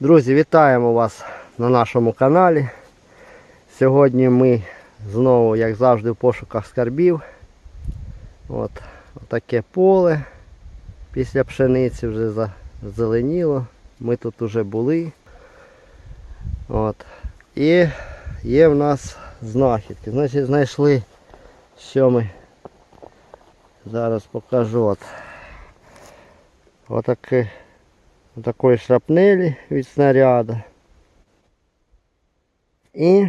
Друзі, вітаємо вас на нашому каналі. Сьогодні ми знову, як завжди, в пошуках скарбів. От, таке поле після пшениці вже зазеленіло. Ми тут вже були. От. І є в нас знахідки. Значить, знайшли, що ми зараз покажу. От. Отаке такої шрапнелі від снаряда. І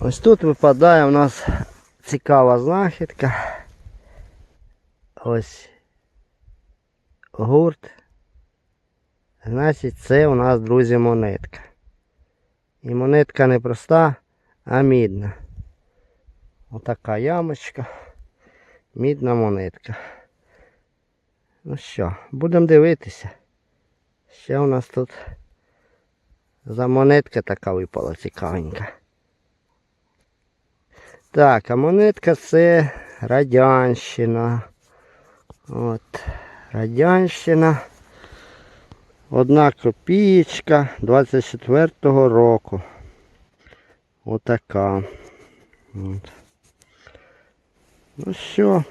ось тут випадає у нас цікава знахідка. Ось гурт. Значить, це у нас, друзі, монетка. І монетка не проста, а мідна. Отака ямочка. Мідна монетка. Ну що, будемо дивитися. Ще у нас тут за монетка така випала цікавенька. Так, а монетка це Радянщина. От, Радянщина. Одна копієчка 24-го року. Отака. От. Ну що,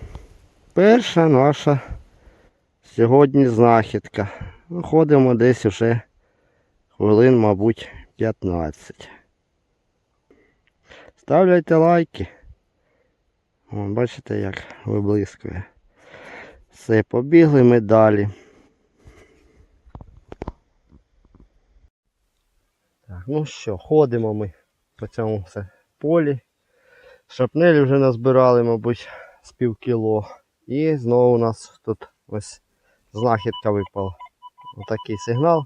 перша наша сьогодні знахідка. Ну, ходимо десь уже хвилин, мабуть, 15. Ставляйте лайки. Вон, бачите, як виблискує. Все, побігли ми далі. Так, ну що, ходимо ми по цьому все полі. Шапнелі вже назбирали, мабуть, з пів кіло. І знову у нас тут ось знахідка випала. Отакий сигнал.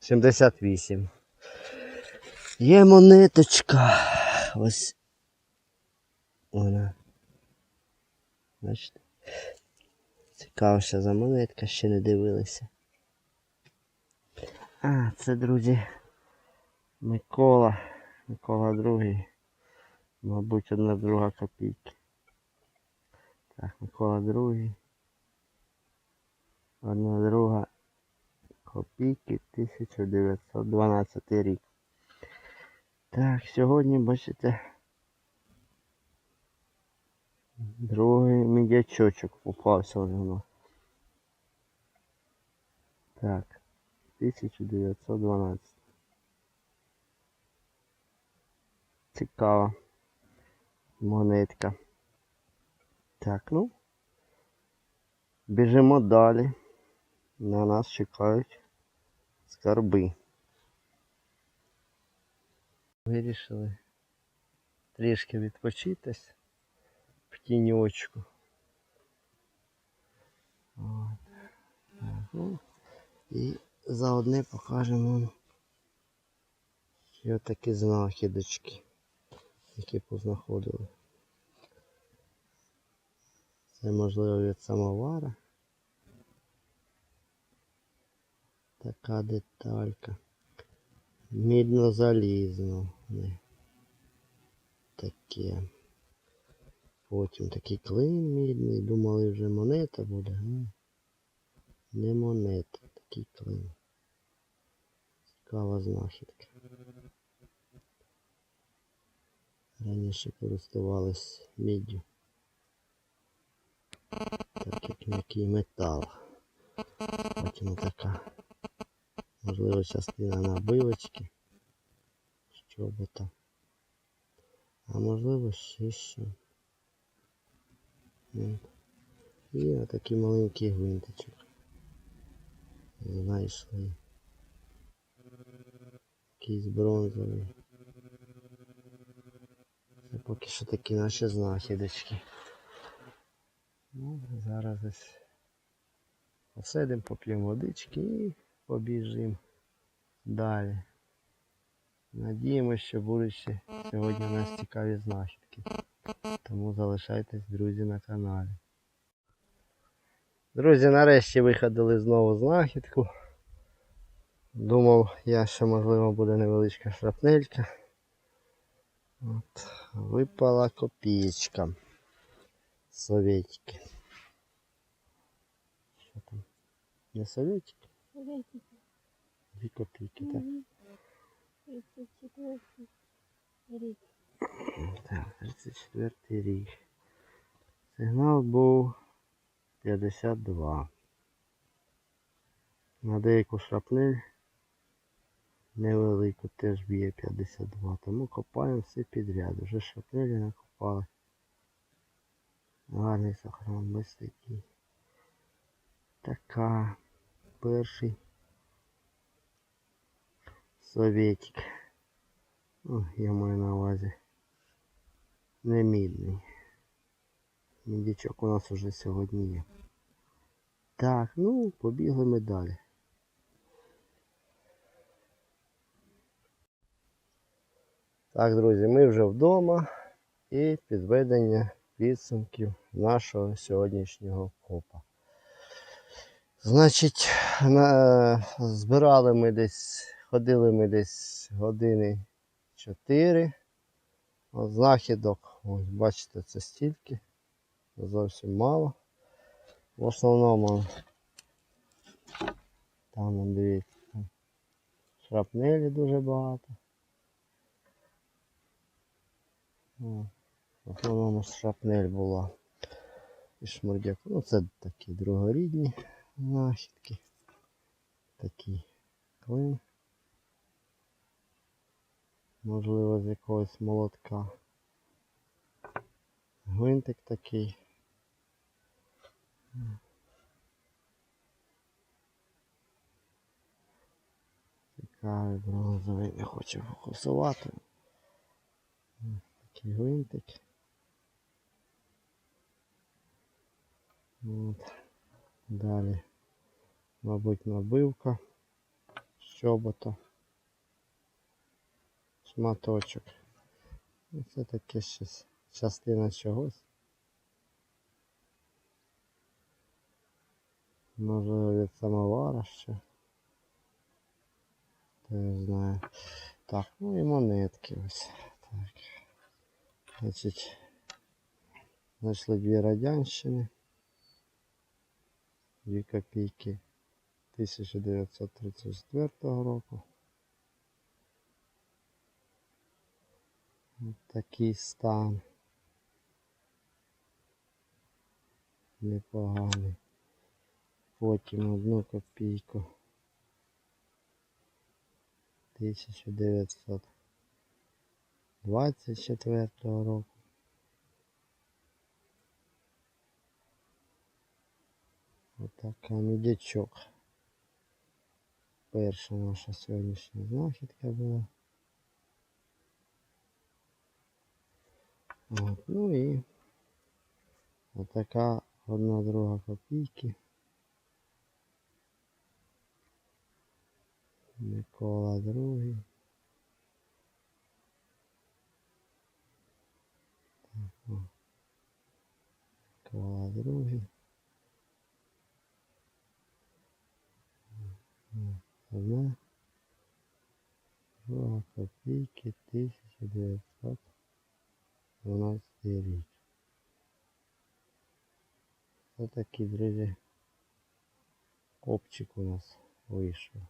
78. Є монеточка. Ось. Вона. Бачите? Цікаво, за монетка, ще не дивилися. А, це, друзі, Микола. Микола другий. Мабуть, одна друга копійки. Так, Микола другий. Одна друга копійки 1912 рік. Так, сьогодні бачите. Другий мідячочок попався у нас. Так, 1912. Цікава монетка. Так, ну. Біжимо далі. На нас чекають скарби. Вирішили трішки відпочитись в тіньочку. От. Ну, і заодне покажемо ще такі знахідочки, які познаходили. Це можливо від самовара. Така деталька. Мідно-залізно. Таке. Потім такий клин мідний. Думали вже монета буде. Ну, не монета, такий клин. Цікава знахідка. Раніше користувались міддю. Так як м'який метал. Потім така. Можливо, частина набивочки. Щобота. А можливо ще що. І отакий маленький гвинтичок. Знайшли. Якийсь бронзовий. Це поки що такі наші знахідочки. Ну, зараз ось посидимо, поп'ємо водички і побіжимо далі. Надіємося, що будуть ще сьогодні у нас цікаві знахідки. Тому залишайтесь, друзі, на каналі. Друзі, нарешті виходили знову знахідку. Думав я, що можливо буде невеличка шрапнелька. От, випала копієчка. Совєтики. Що там? Не совєтики? Советики. Дві копійки, так? Мгм. 34 рік. Так, 34 рік. Сигнал був 52. На деяку шрапнель невелику теж б'є 52. Тому копаємо все підряд. Вже шрапнелі накопали. Гарний сохран, без такий. Така. Перший. Советик. О, я маю на увазі. Не мідний. Мідячок у нас уже сьогодні є. Так, ну, побігли ми далі. Так, друзі, ми вже вдома і підведення підсумків нашого сьогоднішнього копа. Значить, на, збирали ми десь, ходили ми десь години 4. От знахідок, ось бачите, це стільки. Зовсім мало. В основному там дивіться. Шрапнелі дуже багато. О, В основному шрапнель була. І шмурдяк. Ну це такі другорідні знахідки. Такий клин. Можливо, з якогось молотка. Гвинтик такий. Цікавий бронзовий, не хочу фокусувати. Такий гвинтик. От. Далі, мабуть, набивка щобота. Шматочок. Ну, Це таке щось частина чогось. Може від самовара ще. Теж знаю. Так, ну і монетки ось. Так. Значить, знайшли дві радянщини. Дві копійки 1934 року. Ось такий стан. Непоганий. Потім одну копійку. 1924 року. Отака мідячок. Перша наша сьогоднішня знахідка була. От, ну і отака одна друга копійки. Микола другий. Так. Микола другий. М, Одна. Друга копійки 1912 рік. Ось такий, друзі, копчик у нас вийшов.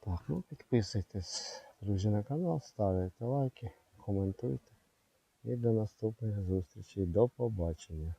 Так, ну підписуйтесь, друзі, на канал, ставте лайки, коментуйте. І до наступних зустрічей. До побачення.